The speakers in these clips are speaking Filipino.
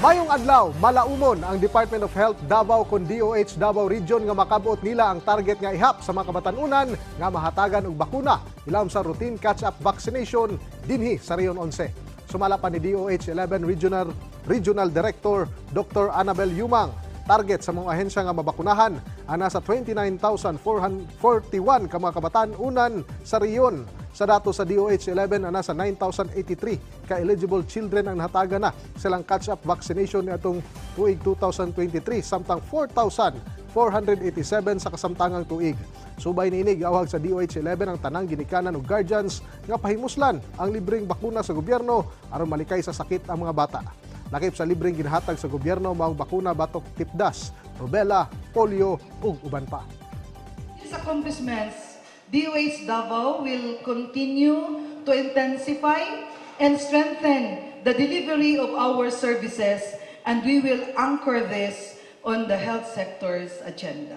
Mayong adlaw, malaumon ang Department of Health Davao kon DOH Davao Region nga makabuot nila ang target nga ihap sa mga kabatanunan nga mahatagan og bakuna ilawom sa routine catch-up vaccination dinhi sa Rion 11. Sumala pa ni DOH 11 Regional Regional Director Dr. Annabel Yumang target sa mga ahensya nga mabakunahan ana sa 29,441 ka mga kabataan unan sa riyon. Sa dato sa DOH 11 ana sa 9,083 ka eligible children ang nahataga na silang catch-up vaccination ni atong tuig 2023 samtang 4,487 sa kasamtangang tuig. Subay niinig awag sa DOH 11 ang tanang ginikanan og guardians nga pahimuslan ang libreng bakuna sa gobyerno aron malikay sa sakit ang mga bata. Lakip sa libreng ginhatag sa gobyerno maong bakuna batok tipdas, rubella, polio ug uban pa. These accomplishments, DOH Davao will continue to intensify and strengthen the delivery of our services and we will anchor this on the health sector's agenda.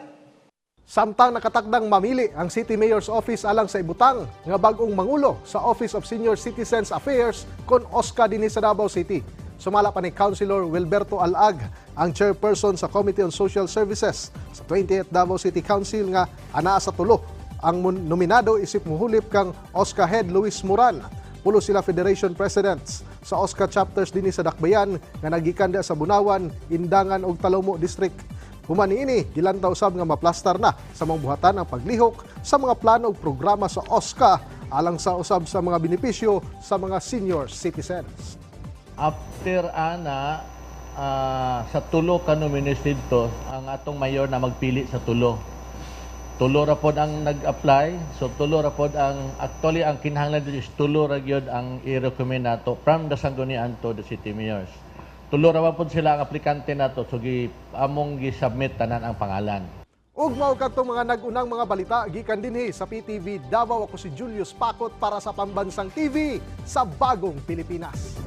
Samtang nakatakdang mamili ang City Mayor's Office alang sa ibutang nga bagong mangulo sa Office of Senior Citizens Affairs kon OSCA dinhi sa Davao City. Sumala pa ni Councilor Wilberto Alag, ang chairperson sa Committee on Social Services sa 28th Davao City Council nga anaa sa tulo. Ang nominado isip muhulip kang OSCA Head Luis Moran. Pulo sila Federation Presidents sa OSCA chapters dinhi sa Dakbayan nga nagikan diha sa Bunawan, Indangan ug Talomo District. Human ini, gilantaw sab nga maplastar na sa mga buhatan ang paglihok sa mga plano ug programa sa OSCA alang sa usab sa mga benepisyo sa mga senior citizens. After ana ah, sa tulo ka nominees dito, ang atong mayor na magpili sa tulo. Tulo ra pod ang nag-apply. So tulo ra pod ang actually ang kinahanglan dito is tulo ra gyud ang i-recommend nato from the Sanggunian to the city mayors. Tulo ra pod sila ang aplikante nato so gi among gi-submit tanan ang pangalan. Ug mao kadtong mga nag-unang mga balita gikan dinhi sa PTV Davao ako si Julius Pakot para sa Pambansang TV sa Bagong Pilipinas.